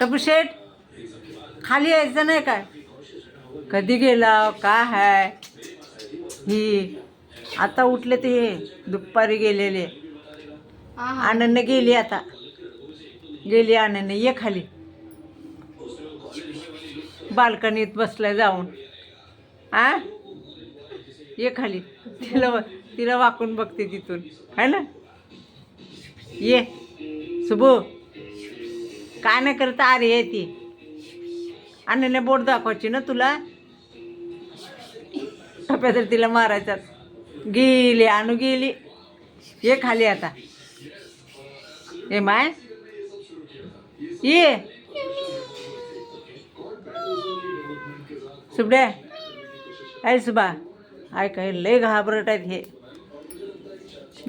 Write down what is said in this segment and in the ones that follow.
टपू शेठ खाली यायचं नाही काय? कधी गेला काय हाय? ही आता उठले ते हे दुपारी गेलेले. आनंद गेली आता. गेली आनंद ये खाली. बाल्कनीत बसलाय जाऊन. आ? ये खाली. तिला तिला वाकून बघते तिथून. है ना? ये. सुबू. काय नाही करत अरे ये ती. आणले बोट दाखवायची ना तुला. टप्प्या तर तिला मारायच्यात. गेली आणू गेली. ये खाली आता. ए माय. ये. सुबड्या आहे सुबा. आहे काय लय घाबरट आहेत हे.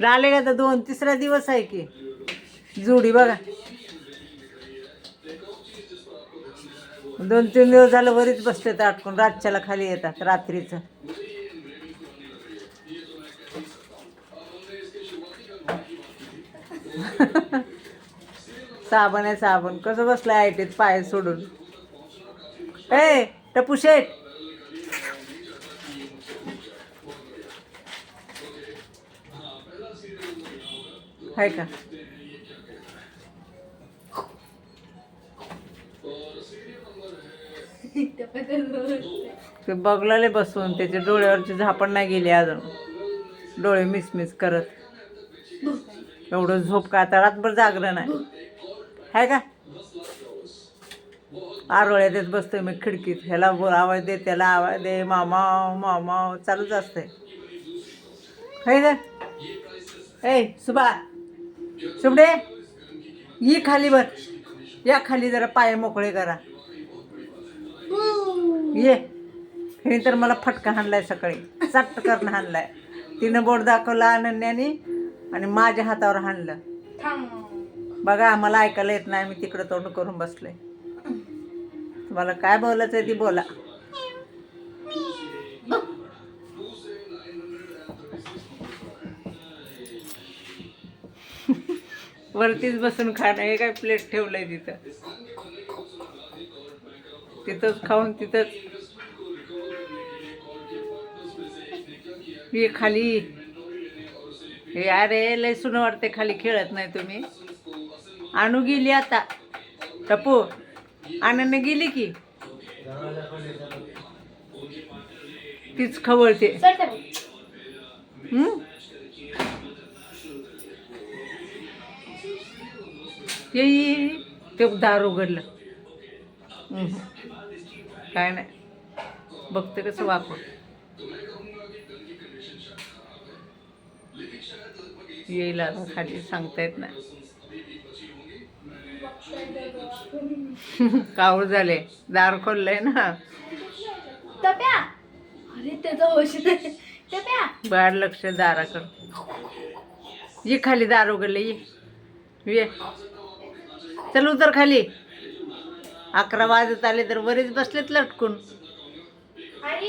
आले का तर दोन तिसरा दिवस आहे की. जुडी बघा. दोन तीन दिवस झालं वरीच बसले तर अटकून रातच्याला खाली येतात रात्रीचं. साबण आहे साबण. कसं बसलं आयटीत पाय सोडून? ए टपू शेठ आहे का? ते बघलाले बसून त्याच्या डोळ्यावरची झापण नाही गेली अजून. डोळे मिसमिस करत. एवढं झोप का आता रातभर जागरण आहे आहे का? आरोळ्यात देत बसतोय मी खिडकीत. ह्याला बोल आवाज दे त्याला आवाज दे मामा मामा चालूच असतंय. है का ए सुबा सुबडे ये खाली बर या खाली जरा पाय मोकळे करा. ये. हे तर मला फटका हाणलाय सकाळी. चट्ट करणं हाणलाय. तिनं बोट दाखवला अनन्याने आणि माझ्या हातावर हाणलं. बघा मला ऐकायला येत नाही. मी तिकडं तोंड करून बसले. तुम्हाला काय बोलायचं आहे ती बोला. वरतीच बसून खाणं हे काय प्लेट ठेवलंय तिथं? तिथंच खाऊन तिथंच. हे खाली. हे अरे लय सुनं वाटते खाली खेळत नाही तुम्ही. आणू गेली आता. टपू आनंद गेली की? तीच खवळते. ते दार उघडलं. काय नाही. बघते कसं वाकून येईल आता खाली सांगता येत नाही. कावळ झाले. दार खोललंय ना. अरे त्याचा बाहेर लक्ष दाराकडं. ये खाली दार उघडले ये. ये. चल उतर खाली. अकरा वाजत आले तर बरेच बसलेत लटकून.